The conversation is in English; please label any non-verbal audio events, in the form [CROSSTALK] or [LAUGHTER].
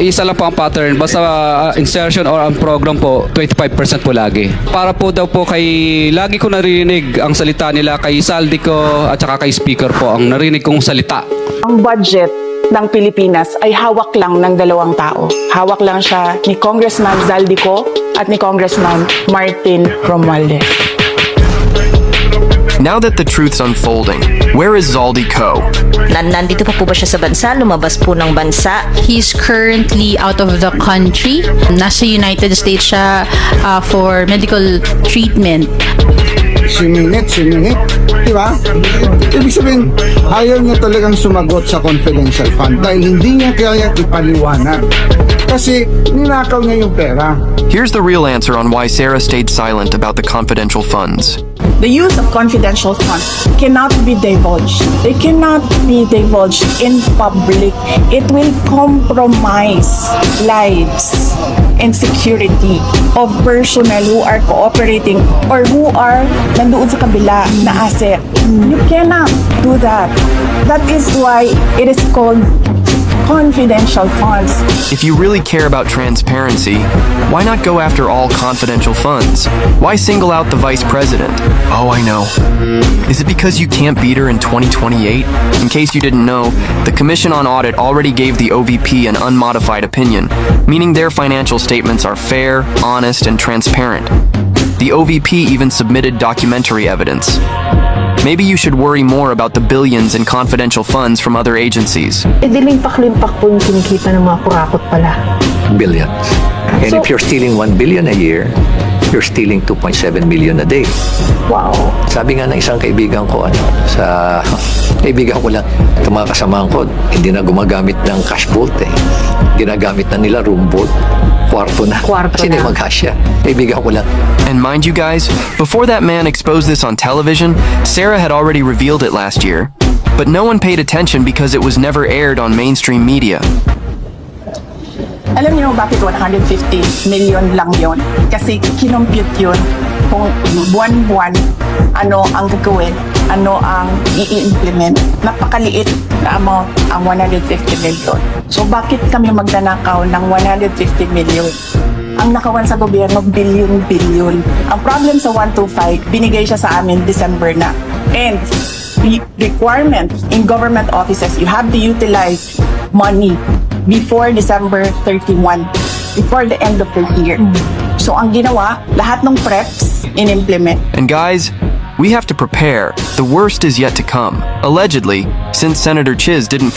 Isa lang po ang pattern. Basta uh, insertion or ang program po, 25% po lagi. Para po daw po kay, lagi ko narinig ang salita nila kay Saldi ko at saka kay speaker po, ang narinig kong salita. Ang budget ng Pilipinas ay hawak lang ng dalawang tao. Hawak lang siya ni Congressman Zaldico at ni Congressman Martin Romualdez. Now that the truth's unfolding, where is Zaldi Co? Nan nandito pa po ba siya sa bansa? Lumabas po ng bansa? He's currently out of the country. Nasa United States siya uh, for medical treatment. Siningit, siningit. Di ba? Ibig sabihin, ayaw niya talagang sumagot sa confidential fund dahil hindi niya kaya ipaliwanag. Kasi ninakaw niya yung pera. Here's the real answer on why Sarah stayed silent about the confidential funds. The use of confidential funds cannot be divulged. They cannot be divulged in public. It will compromise lives and security of personnel who are cooperating or who are nandoon sa kabila na asset. You cannot do that. That is why it is called confidential funds. If you really care about transparency, why not go after all confidential funds? Why single out the vice president? Oh, I know. Is it because you can't beat her in 2028? In case you didn't know, the Commission on Audit already gave the OVP an unmodified opinion, meaning their financial statements are fair, honest, and transparent. The OVP even submitted documentary evidence. Maybe you should worry more about the billions in confidential funds from other agencies. Eh, di limpak-limpak po yung kinikita ng mga kurakot pala. billions. And if you're stealing 1 billion a year, you're stealing 2.7 million a day. Wow. Sabi nga ng isang kaibigan ko, ano, sa [LAUGHS] kaibigan ko lang, itong mga kasamahan ko, hindi na gumagamit ng cash vault eh. Ginagamit na nila room vault. Kwarto na. Kwarto Kasi hindi na. mag-cash. Kaibigan ko lang, And mind you guys, before that man exposed this on television, Sarah had already revealed it last year. But no one paid attention because it was never aired on mainstream media. Alam niyo bakit 150 million lang yon? Kasi kinompute yun kung buwan-buwan ano ang gagawin, ano ang i-implement. Napakaliit na amount ang 150 million. So bakit kami magnanakaw ng 150 million? Ang nakawan sa gobyerno, billion-billion. Ang problem sa 125, binigay siya sa amin December na. And the requirement in government offices, you have to utilize money before December 31, before the end of the year. Mm. So ang ginawa, lahat ng preps in-implement. And guys, we have to prepare. The worst is yet to come. Allegedly, since Senator Chiz didn't